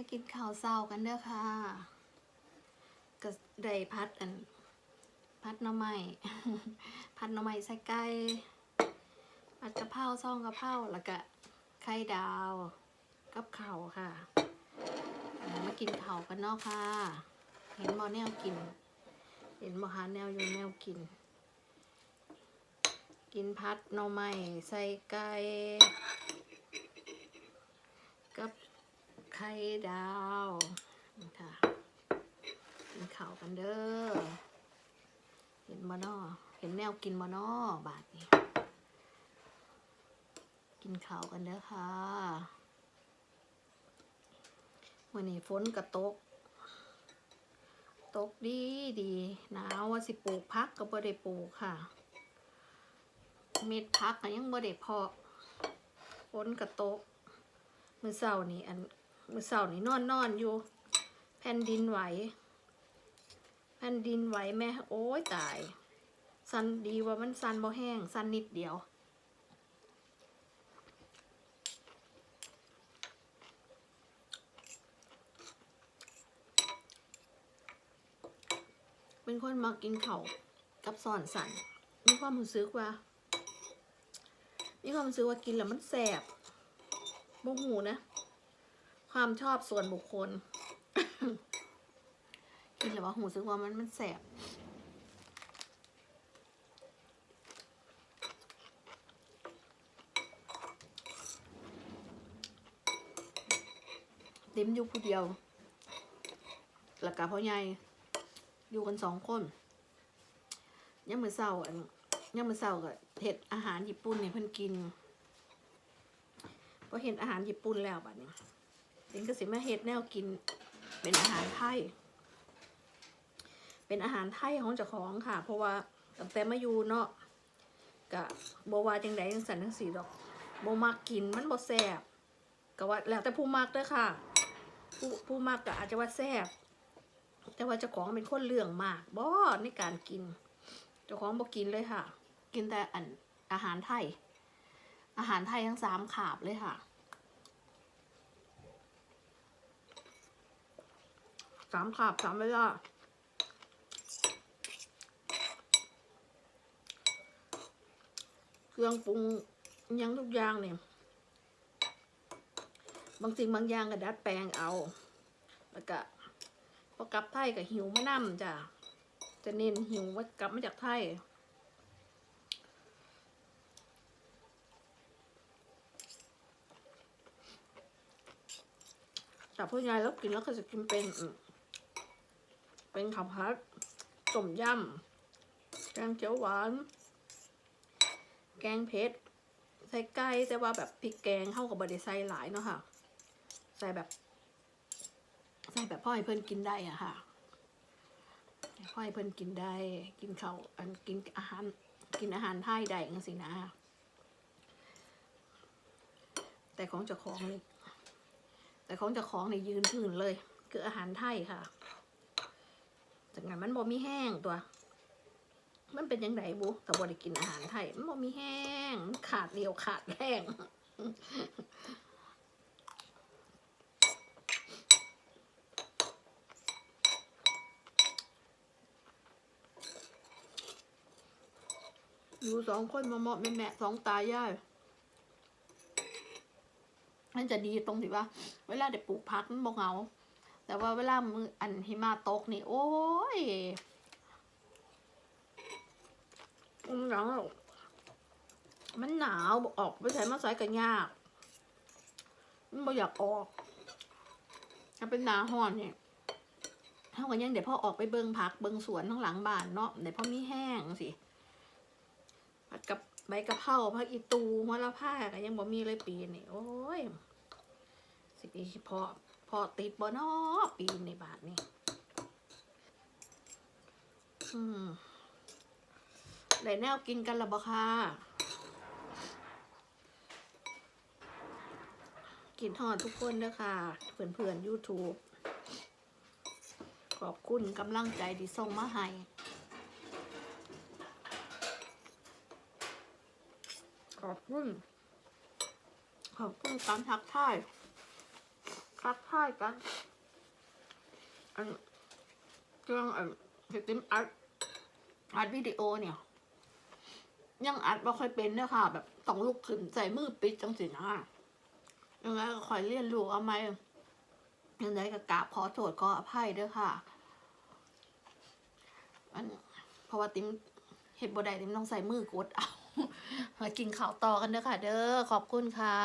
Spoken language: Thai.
มากินข้าวเช้ากันเด้อค่ะก็ได้พัดอัน พัดหน่อไม้พัดหน่อไม้ใส่ไก่ผัดกะเพราซองกะเพราแล้วก็ไข่ดาวกับข้าวค่ะมากินข้าวกันเนาะค่ะ เห็นบ่แนวกิน เห็นบ่หาแนวอยู่แนวกิน กินพัดหน่อไม้ใส่ไก่กับ ไข่ดาวนี่ค่ะกินข้าวกันเด้อเห็นบ่นอเห็นแนวกินบ่นอบาทนี้กินข้าวกันเด้อค่ะวันนี้ฝนกระตก ตกดีดีหนาวว่าสิปลูกพักก็บ่ได้ปลูกค่ะ เม็ดพักก็ยังบ่ได้เพาะฝนกระตก มือเสาร์นี่อัน มือเสาร์นี่นอนนอนอยู่ แผ่นดินไหว แผ่นดินไหวแม่โอ้ยตาย สันดีว่ามันสันบ่แห้ง สันนิดเดียวเป็นคนมากินเขากับซอนสันมีความรู้สึกว่า มีความรู้สึกว่ากินแล้วมันแสบโมหูนะ ความชอบส่วนบุคคลกินแล้วว่าหูสึกว่ามันมันแสบติ้มอยู่ผู้เดียวแล้วกับพ่อใหญ่อยู่กันสองคนยังมือเศร้าอันยังมือเศร้าก็เห็ดอาหารญี่ปุ่นเนี่ยเพิ่นกินพอเห็นอาหารญี่ปุ่นแล้วบัดนี้ เด็นก็สิมาเห็ดแนวกินเป็นอาหารไทย เป็นอาหารไทยของเจ้าของค่ะ เพราะว่าตั้งแต่มาอยู่เนาะกะบวาจังใดจังสันทั้งสี่ดอกบมักกินมันบ่แซ่บก็ว่าแล้วแต่ผู้มักเด้อค่ะ ผู้ผู้มักก็อาจจะว่าแซ่บแต่ว่าเจ้าของเป็นคนเรื่องมากบ่ในการกิน เจ้าของบ่กินเลยค่ะ กินแต่อันอาหารไทย อาหารไทยทั้งสามขาบเลยค่ะ สามขาบสามเวลาเครื่องปรุงยังทุกอย่างเนี่ยบางสิ่งบางอย่างก็ดัดแปลงเอา แล้วก็พอกลับไทยกับหิวมะน่ำจ้ะจะเน้นหิวว่ากลับมาจากไทยแต่ผู้ใหญ่แล้วกินแล้วก็จะกินเป็นอืม เป็นข้าวผัดต้มยำแกงเขียวหวาน แกงเผ็ดใส่ไก่แต่ว่าแบบพริกแกงเข้ากับบไดใส่หลายเนาะค่ะ ใส่แบบ ใส่แบบพ่อให้เพื่อนกินได้อะค่ะพ่อให้เพื่อนกินได้ กินเขาวอันกินอาหาร กินอาหารไทยได้จังสินะแต่ของเจ้าของนี่แต่ของเจ้าของนี่ยืนพื้นเลย คืออาหารไทยค่ะ จากนั้นมันบ่มีแห้งตัว มันเป็นยังไงบุแต่บ่ได้กินอาหารไทย มันบ่มีแห้ง ขาดเดียวขาดแห้งอยู่สองคนมาเหมาะแม่แม่สองตายายมันจะดีตรงที่ว่า เวลาเด็กปลูกพักมันบ่เหงา แต่ว่าเวลามืออันหิมะตกนี่ โอ้ยมันหนาวมันหนาวออกไปใส่มาใส่กันยาก มันบ่อยากออกถ้าเป็นหนาห้อนเนี่ยเท่ากันยังเดี๋ยวพ่อออกไปเบิงพักเบิงสวนข้งหลังบ้านเนาะเดี๋ยวพ่อมีแห้งสิผัดกับใบกะเพราผักอีตูหัวละผ้าก็ยังบ่มีเลยปีนี่โอ้ยสิปีพอ พอติดบ่นอปีในบาทนี่อืมได้แนวกินกันละบ่ค่ะกินทอดทุกคนด้อค่ะเพื่อนเพื่อนๆ YouTube ขอบคุณกำลังใจที่ส่งมาให้ขอบคุณ ขอบคุณการทักทาย คทักทายกันอันเครื่องอันเฮติมอัดอัดวิดีโอเนี่ย ยังอัดบ่ค่อยเป็นเด้อค่ะ แบบต้องลุกขึ้นใส่มือปิดจังสินะยังไงก็คอยเรียนรู้เอาไหมยังไงก็กราบขอโทษขออภัยเด้อค่ะอันเพราะว่าติมเห็ดบดได้ติมต้องใส่มือกดเอามากินข้าวต่อกันเด้อค่ะ เด้อขอบคุณค่ะ